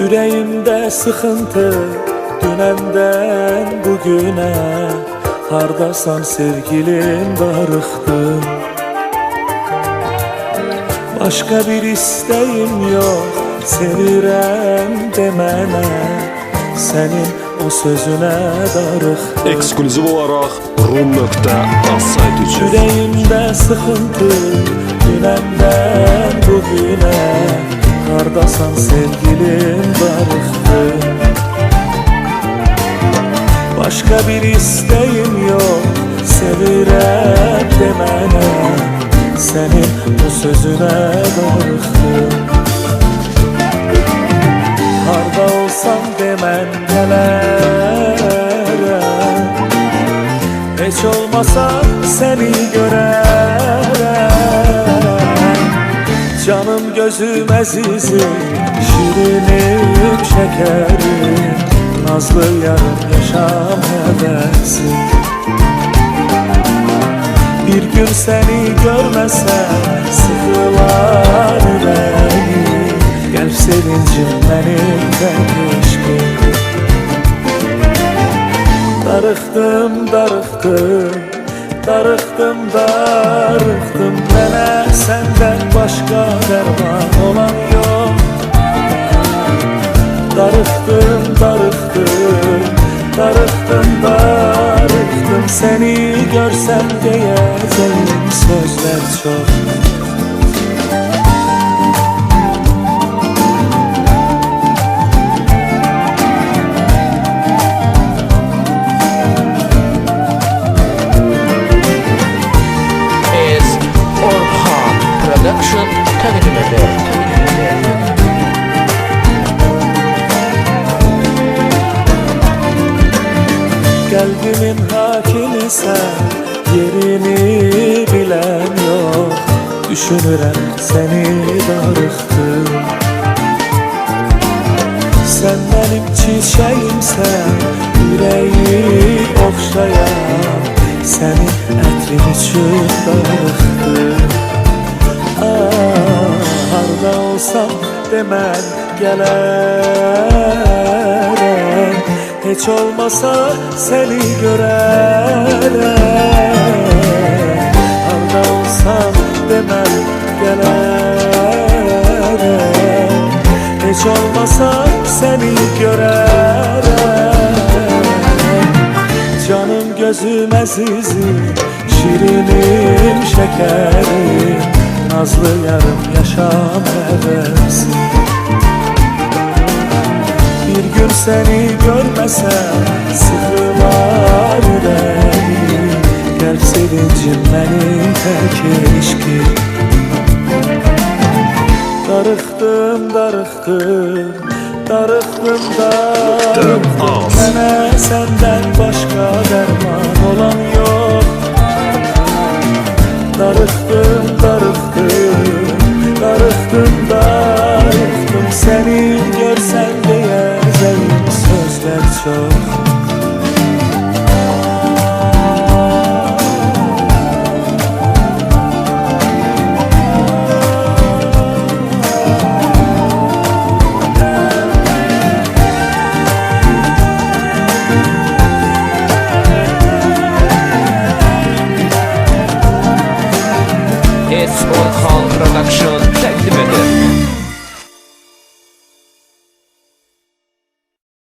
Yüreğimde sıkıntı Dünenden bugüne. Hardasan sevgilim darıktım Başka bir isteğim yok Sevirem demene. Senin o sözüne darıktım Ekskluziv olaraq rum.az saytı üçün Yüreğimde sıkıntı Dünenden bugüne Kardasan sevgilim darıktı Başka bir isteğim yok Sevirem demene. Senin bu sözüne darıktım Harda olsam demen neler Hiç olmasa seni görerem Canım gözüm azizim Şirinim şekerim Nazlı yarım yaşam hevesi Bir gün seni görmesem Sıkılar yüreğim Gel sevincim benim keşke Darıktım, darıktım Darıktım, darıktım Bana senden başka derman olan yok. Darıktım, darıktım Darıktım, darıktım Seni görsem diyeceğim sözler çok Kalbimin hakimi sen Yerini bilen yok. Düşünürem seni darıktım Sen benim çiçeğimsen Yüreği okşayan Senin ətrin üçün darıktım Ah, harda olsam demen gelerem Hiç olmasa seni görerem Harda olsam demen gelerem Hiç olmasa seni görerem Canım gözüm azizim Şirinim şekerim Nazlı yarım yaşam hevesi Gün seni görmesem Sıkılar yüreğim Gel sevincim benim tek ilişki. Darıktım Darıktım, darıktım Az. Bana senden başka derman olan yok Darıktım, darıktım çok It's Orhan Production